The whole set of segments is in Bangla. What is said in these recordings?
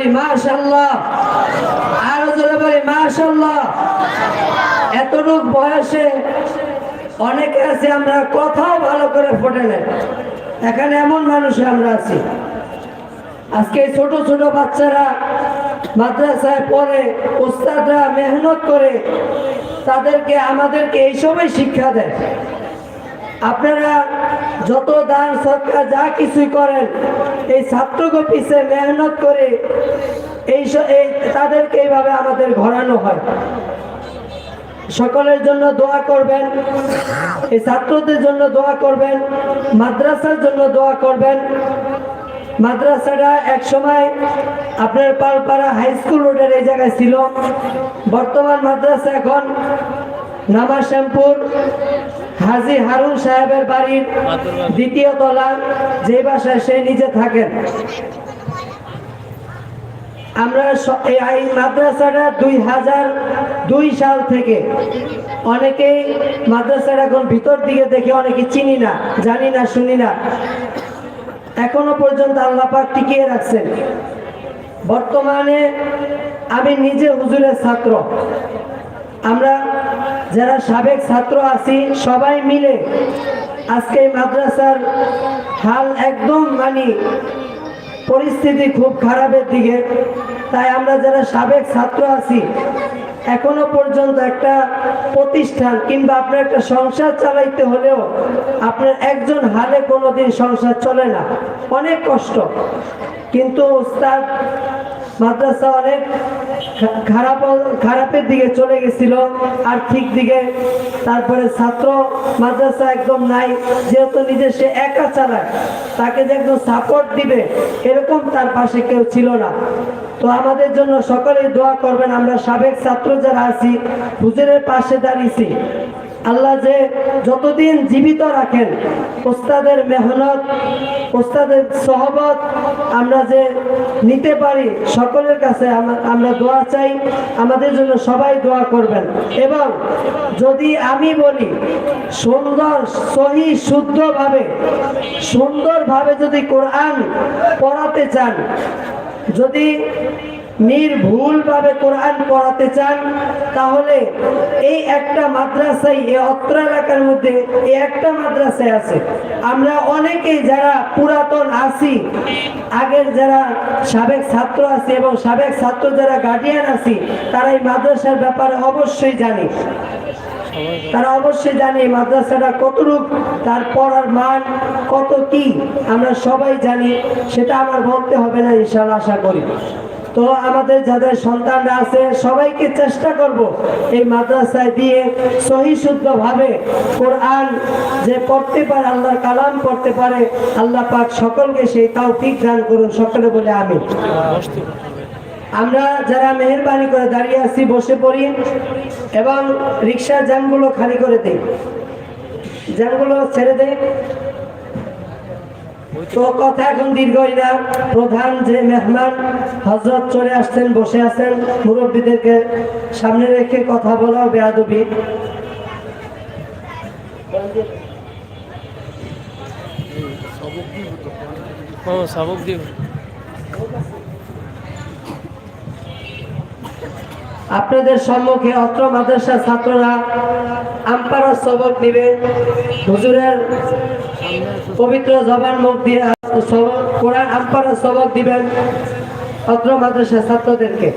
বলি, মাশাআল্লাহ। আরও জোরে বলি, মাশাআল্লাহ। এতটুক বয়সে অনেকে আছে, আমরা কথাও ভালো করে ফোটে না এখানে এমন মানুষ আমরা আছি। আজকে ছোট ছোট বাচ্চারা মাদ্রাসায় পড়ে ওস্তাদরা মেহনত করে তাদেরকে, আমাদেরকে এইসবই শিক্ষা দেয়। আপনারা যত দান সৎকার যা কিছুই করেন, এই ছাত্রকে পিছে মেহনত করে এই তাদেরকে এইভাবে আমাদের ঘোরানো হয়। সকলের জন্য দোয়া করবেন, এই ছাত্রদের জন্য দোয়া করবেন, মাদ্রাসার জন্য দোয়া করবেন। মাদ্রাসাটা এক সময় আপনার পালপাড়া হাই স্কুল রোডের এই জায়গায় ছিল। বর্তমান মাদ্রাসা এখন নামা শ্যামপুর। হাজি হারুন সাহেবের বাড়ির দ্বিতীয় তলা যে বাসায় সে নিজে থাকেন। আমরা এই মাদ্রাসাটা দুই হাজার দুই সাল থেকে অনেকেই মাদ্রাসাটা এখন ভিতর দিকে দেখে অনেকে চিনি না জানি না শুনি না। এখনও পর্যন্ত আল্লাহ পাক টিকিয়ে রাখছেন। বর্তমানে আমি নিজে হুজুরের ছাত্র। আমরা যারা সাবেক ছাত্র আছি, সবাই মিলে আজকে মাদ্রাসার হাল একদম মানি, পরিস্থিতি খুব খারাপের দিকে। তাই আমরা যারা সাবেক ছাত্র আছি, এখনও পর্যন্ত একটা প্রতিষ্ঠান কিংবা আপনার একটা সংসার চালাইতে হলেও আপনার একজন হালে কোনোদিন সংসার চলে না। অনেক কষ্ট। কিন্তু মাদ্রাসা অনেক খারাপ খারাপের দিকে চলে গেছিল আর্থিক দিকে তারপরে ছাত্র মাদ্রাসা একদম নাই, যেহেতু নিজে সে একা চালায় তাকে যে একদম সাপোর্ট দিবে, এরকম তার পাশে কেউ ছিল না। তো আমাদের জন্য সকলেই দোয়া করবেন, আমরা সাবেক ছাত্র যারা আছি, হুজুরের পাশে দাঁড়িয়েছি। আল্লাহ যে যতদিন জীবিত রাখেন, ওস্তাদের মেহনত, ওস্তাদের সহবত আমরা যে নিতে পারি সকলের কাছে আমা- আমরা দোয়া চাই, আমাদের জন্য সবাই দোয়া করবেন। এবং যদি আমি বলি, সুন্দর, সহি, শুদ্ধভাবে, সুন্দরভাবে যদি কোরআন পড়াতে চান, যদি নির্ভুলভাবে কোরআন পড়াতে চান, তাহলে এই একটা মাদ্রাসাই, এই অত্র এলাকার মধ্যে এই একটা মাদ্রাসায় আছে। আমরা অনেকেই যারা পুরাতন আছি, আগের যারা সাবেক ছাত্র আছি এবং সাবেক ছাত্র যারা গার্ডিয়ান আছি, তারা এই মাদ্রাসার ব্যাপারে অবশ্যই জানি। তারা অবশ্যই জানে মাদ্রাসাটা কতটুক তার পড়ার মান কত কি, আমরা সবাই জানি, সেটা আমার বলতে হবে না ইনশাল্লাহ আশা করি। তো আমাদের যাদের সন্তানরা আছে, সবাইকে চেষ্টা করব এই মাদ্রাসায় দিয়ে সহি ভাবে কোরআন যে পড়তে পারে, আল্লাহর কালাম পড়তে পারে, আল্লাহ পাক সকলকে সেই তৌফিক দান করুন সকলে বলে আমি আমরা যারা মেহরবানি করে দাঁড়িয়ে আছি, বসে পড়ি এবং রিক্সার জ্যামগুলো খালি করে দেই। জ্যামগুলো ছেড়ে দেই। তো কথা এখন প্রধান যে মেহমান হজরত চলে আসছেন, বসে আছেন, মুরব্বীদেরকে সামনে রেখে কথা বলাও বেয়াদবি। ও দিব। আপনাদের সম্মুখে অত্র মাদ্রাসার ছাত্ররা আম্পারা সবক নিবে। হুজুরের পবিত্র জবান মুখ দিয়ে কোরআন আম্পারা সবক দিবেন অত্র মাদ্রাসার ছাত্রদেরকে।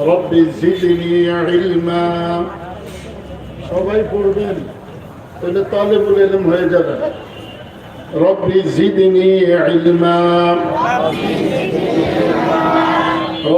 رب زدني علما সবাই পড়বেন তাহলে তালেবুল ইলম হয়ে যাবে রব্বি জিদনি ইলমা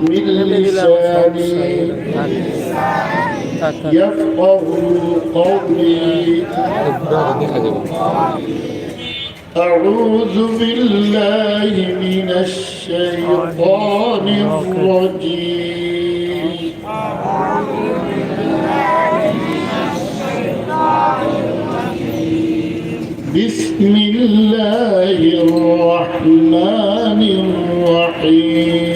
من لساني يفقه قولي أعوذ بالله من الشيطان الرجيم. بسم الله الرحمن الرحيم.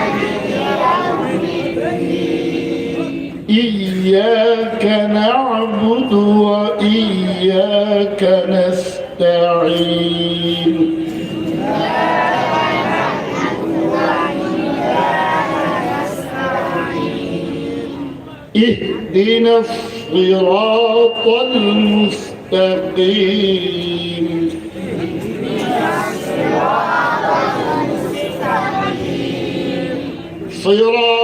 إياك نعبد وإياك نستعين. اهدنا الصراط المستقيم. صراط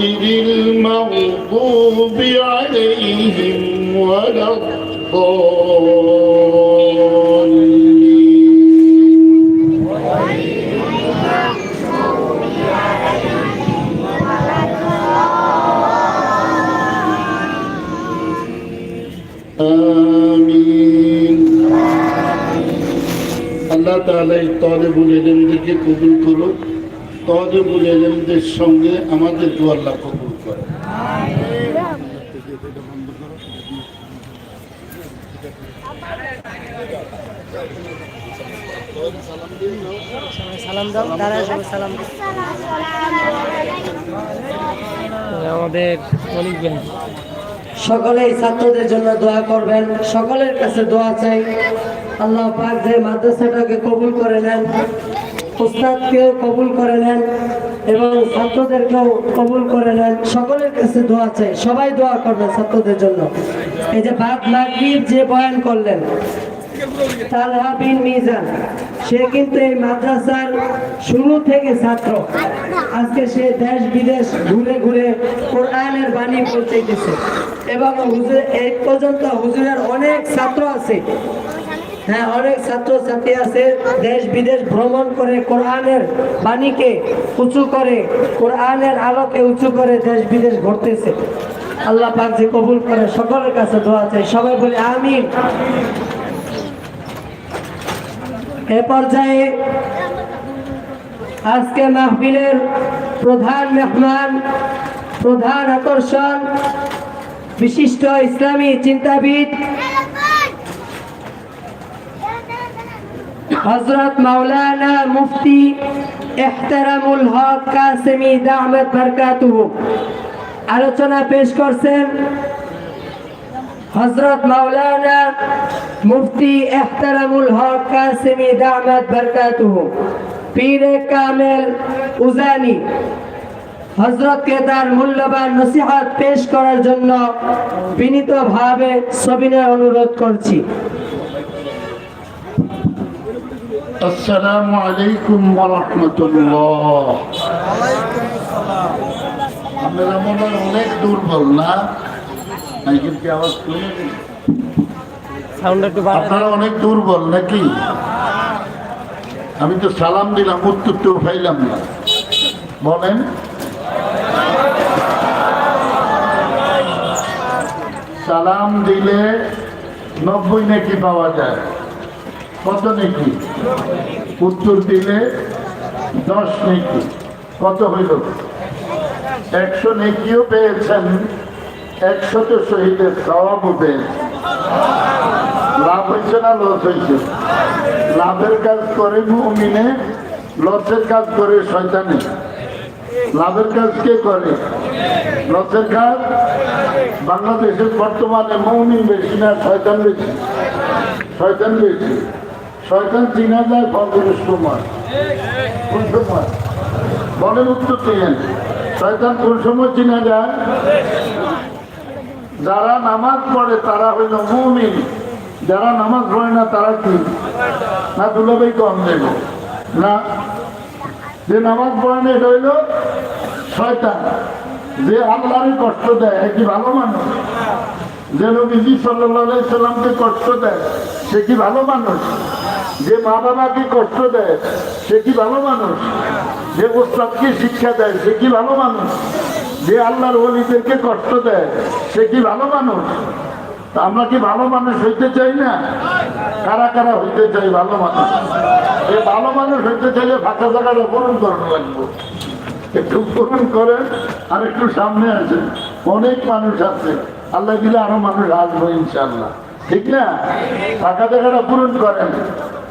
غير المغضوب عليهم ولا الضالين آمين الله تعالى طالب العلمدeki kabul kılıp তলেবুল এলেমদের সঙ্গে আমাদেরকে আল্লাহ কবুল করে। সালাম দাও তারা সবাই সালাম দাও। আমাদের সকলেই ছাত্রদের জন্য দোয়া করবেন সকলের কাছে দোয়া চাই। আল্লাহ পাক যে মাদ্রাসাটাকে কবুল করে নেন উস্তাদকেও কবুল করে নেন এবং ছাত্রদেরকেও কবুল করে নেন। সকলের কাছে দোয়া চাই। সবাই দোয়া করবেন ছাত্রদের জন্য। এই যে বাদ মাগরিব যে বয়ান করলেন মিজান, সে কিন্তু এই মাদ্রাসার শুরু থেকে ছাত্র। আজকে সে দেশ বিদেশ ঘুরে ঘুরে কোরআনের বাণী পৌঁছাইতেছে এবং হুজুর এই পর্যন্ত হুজুরের অনেক ছাত্র আছে। হ্যাঁ অনেক ছাত্র ছাত্রী আছে, দেশ বিদেশ ভ্রমণ করে কোরআনের বাণীকে উঁচু করে, কোরআনের আলোকে উঁচু করে দেশ বিদেশ ঘুরতেছে। আল্লাহ পাক যে কবুল করে, সকলের কাছে দোয়া চাই। সবাই বলে, আমিন। এ পর্যায়ে আজকে মাহফিলের প্রধান মেহমান, প্রধান আকর্ষণ, বিশিষ্ট ইসলামী চিন্তাবিদ হজরত মাওলানা মুফতি এহতারামুল হক কাসেমি দাহমেদ বরকাতুহু আলোচনা পেশ করছেন হজরত মাওলানা মুফতি এহতারামুল হক কাসেমি দাহমেদ বরকাতুহু। পীরে কামেল উজানি হজরতকে তার মূল্যবান নসিহত পেশ করার জন্য বিনীতভাবে সবিনয় অনুরোধ করছি। আসসালামু আলাইকুম রাহমাতুল্লাহ। আপনারা মনে হয় অনেক দুর্বল না? মাইকের কি আওয়াজ বাড়ায় আপনারা অনেক দুর্বল নাকি? আমি তো সালাম দিলাম উত্তর তো পাইলাম না। বলেন। সালাম দিলে নব্বই নাকি পাওয়া যায়? কত নাকি? উত্তর দিলে দশ নাকি। কত হইল? একশো নেকিও পেয়েছেন, একশত শহীদের স্বভাবও পেয়েছেন। লাভ হয়েছে না লস হয়েছে লাভের কাজ করে মুমিনে, লসের কাজ করে শয়তানে। লাভের কাজ কে করে? লসের কাজ? বাংলাদেশের বর্তমানে মৌমিন বেশি না শয়তান বেশি? শয়তান বেশি। শয়তান চিনা যায় ফজরের সময় কোন সময়? বলেন উত্তর দিয়েন। শয়তান কোন সময় চিনা যায় যারা নামাজ পড়ে তারা হইল মুমিন। যারা নামাজ পড়ে না, তারা কি? না দুলাভাই কম দেব। না। যে নামাজ পড়ে না, এটা হইল শয়তান। যে আল্লাহরে কষ্ট দেয় এ কি ভালো মানুষ? যে নবীজি সাল্লাহ সাল্লামকে কষ্ট দেয়, সে কি ভালো মানুষ? যে মা বাবাকে কষ্ট দেয়, সে কি ভালো মানুষ? যে ওস্তাদকে শিক্ষা দেয়, সে কি ভালো মানুষ? যে আল্লাহর ওলিদেরকে কষ্ট দেয়, সে কি ভালো মানুষ? আমরা কি ভালো মানুষ হইতে চাই না? কারা কারা হইতে চাই ভালো মানুষ? এই ভালো মানুষ হইতে চাইলে ফাঁকা জায়গাটা পূরণ করানো লাগবে। একটু পূরণ করেন আর একটু সামনে আসেন অনেক মানুষ আছে। আল্লাহ দিলে আরও মানুষ আসব ইনশাল্লাহ ঠিক না? ফাঁকা জায়গাটা পূরণ করেন।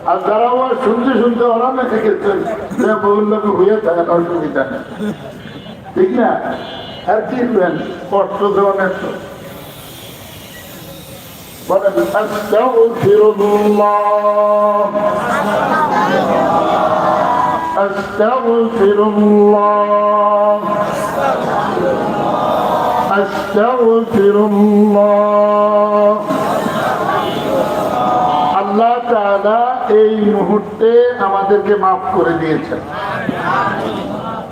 আর যারা আবার শুনতে শুনতে ওরা না শিখেছেন যে বহুল লোক হয়ে থাকেন অসুবিধা নেই ঠিক না আর কিনবেন কষ্ট দেওয়ানের তো বলেন আস্তাগফিরুল্লাহ أستغفر الله أستغفر الله এই মুহূর্তে আমাদেরকে মাফ করে দিয়েছেন।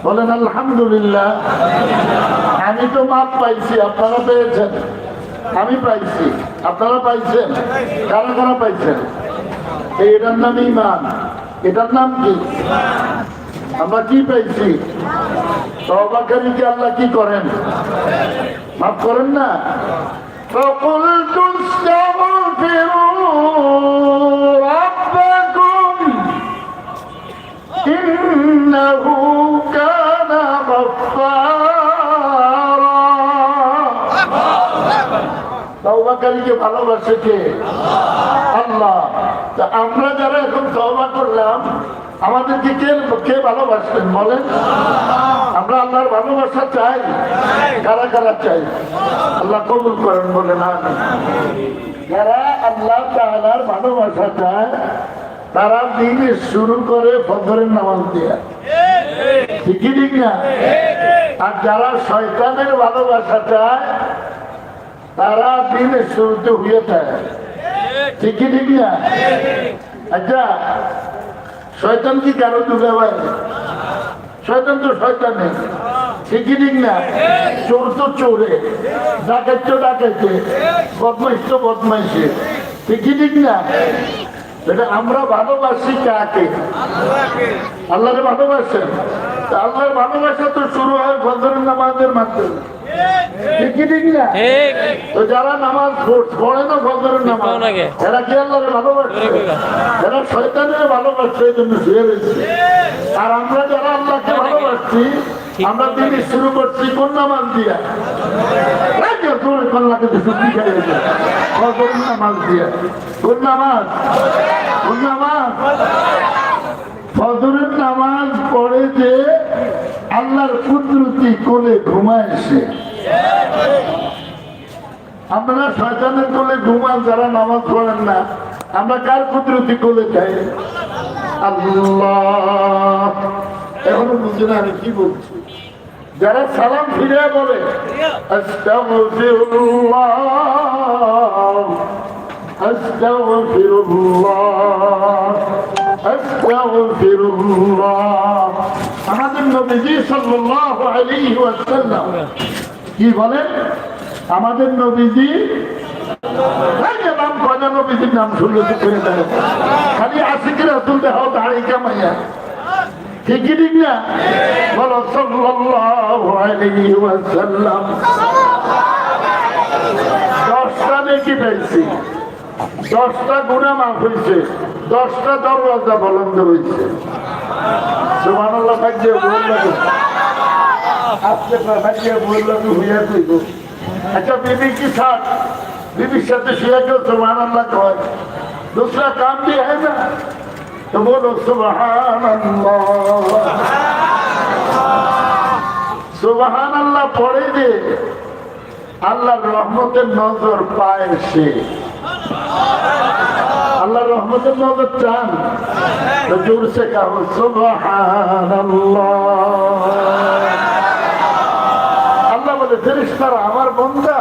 বলেন, আলহামদুলিল্লাহ, আমি তো মাপ পাইছি, আপনারা পেয়েছেন। আমি পাইছি, আপনারা পাইছেন, কারা কারা পাইছেন? এটার নাম ইমান এটার নাম কি? আমরা কি পাইছি আল্লাহ কি করেন? মাফ করেন না? সকল তুষ্ট إنه كان غفارا তওবাকারীকে ভালোবাসে কে আল্লাহ তা আমরা যারা এখন তওবা করলাম আমাদেরকে কে কে ভালোবাসবেন বলেন আমরা আল্লাহর ভালোবাসা চাই কারা কারা চাই আল্লাহ কবুল করেন বলে না যারা আল্লাহ তাআলার ভালোবাসা চায় তারা দিন শুরু করে ফজরের নামাজ দেয়া। ঠিকই ঠিক না? আর যারা শয়তানের ভালোবাসা চায়, তারা দিনের শুরুতে হয়ে থাকে ঠিকই ঠিক না? আচ্ছা শয়তান কি কারও দুলে শয়তান তো শয়তানে। ঠিকই ঠিক না? চোর তো চোরে। ডাকাত তো ডাকাইতে বদমাইশ তো বদমাইশে। ঠিকই ঠিক না? এটা আমরা ভালোবাসি কাকে? আল্লাহকে। ভালোবাসেন? আল্লাহর ভালোবাসা তো শুরু হয় ফজরের নামাজের মাধ্যমে। ঠিক ঠিক তো যারা নামাজ পড়ে না ফজরের নামাজ? এরা কি আল্লাহরে কইবা। এরা শয়তানের ভালোবাসছে এই জন্য শুয়ে রয়েছে। আর আমরা যারা আল্লাহকে ভালোবাসছি আমরা দিন শুরু করছি কোন নামাজ দিয়া? ফজরের নামাজ দিয়া। কোন কোন নামাজ ফজরের নামাজ পড়ে যে আল্লাহর কুদরতি কোলে ঘুমায় সে আপনারা শয়তানের কোলে ঘুমান, যারা নামাজ পড়েন না, আমরা কার কুদরতি কোলে চাই আল্লাহ। এখনও বুঝি না আমি কি বলছি। যারা সালাম ফিরে বলে, আস্তাগফিরুল্লাহ আস্তাগফিরুল্লাহ। আস্তাগফিরুল্লাহ আমাদের নবীজি সাল্লাল্লাহু আলাইহি ওয়াসাল্লাম কি বলেন? আমাদের নবীজি নাম কয়না নবীজির নাম শুনলে তো করে দেয় খালি আশিকের রাসূল দেখাও দাঁড়িয়ে কামাইয়া। ঠিকই ঠিক না? বলো, সাল্লাল্লাহু আলাইহি ওয়াসাল্লাম। দশটা নেকি পেয়েছি। দশটা গুণা মাফ হয়েছে দশটা দরওয়াজা বলন্দ হয়েছে সুবহানাল্লাহ ভাগ্যে ভুল লাগে আজকে ভাগ্যে ভুল লাগে হইয়া কইব अच्छा बीबी की साथ बीबी साथ शेयर जो सुबहान अल्लाह कहो दूसरा काम भी है ना तो बोलो सुबहान अल्लाह সুবহান আল্লাহ পড়ে যে আল্লাহর রহমতের নজর পায় সে আল্লাহ রহমতের নজর চান। আল্লাহ বলে, ফেরেশতারা, আমার বন্দা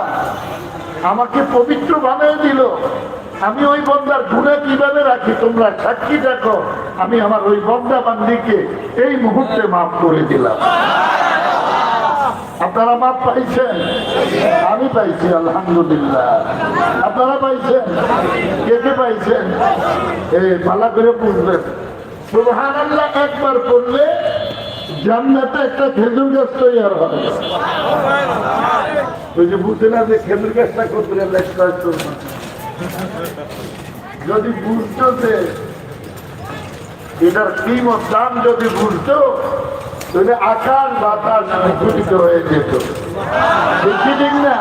আমাকে পবিত্র বানিয়ে দিল। আমি ওই বন্দার গুণে কীভাবে রাখি? তোমরা সাক্ষী দেখো। আমি আমার ওই বন্দা বান্দিকে এই মুহূর্তে মাফ করে দিলাম। আপনারা মাপ পাইছেন? আমি পাইছি, আলহামদুলিল্লাহ। আপনারা পাইছেন? কে কে পাইছেন? এই ভালো করে বুঝবেন। সুবহান আল্লাহ একবার করলে জান্নাতে একটা খেজুর গাছ তৈরি হবে ওই যে বুঝতে না যে খেজুর গাছটা লেখা যদি বুঝতো যে এটার কিমত দাম যদি বুঝতো তাহলে আকাশ বাতাস হয়ে যেত ঠিক না?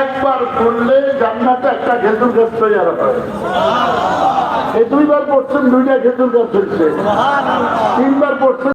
একবার করলে জান্নাতে একটা খেজুর গাছ তৈরি হয় দুইবার তিনবার পড়ছেন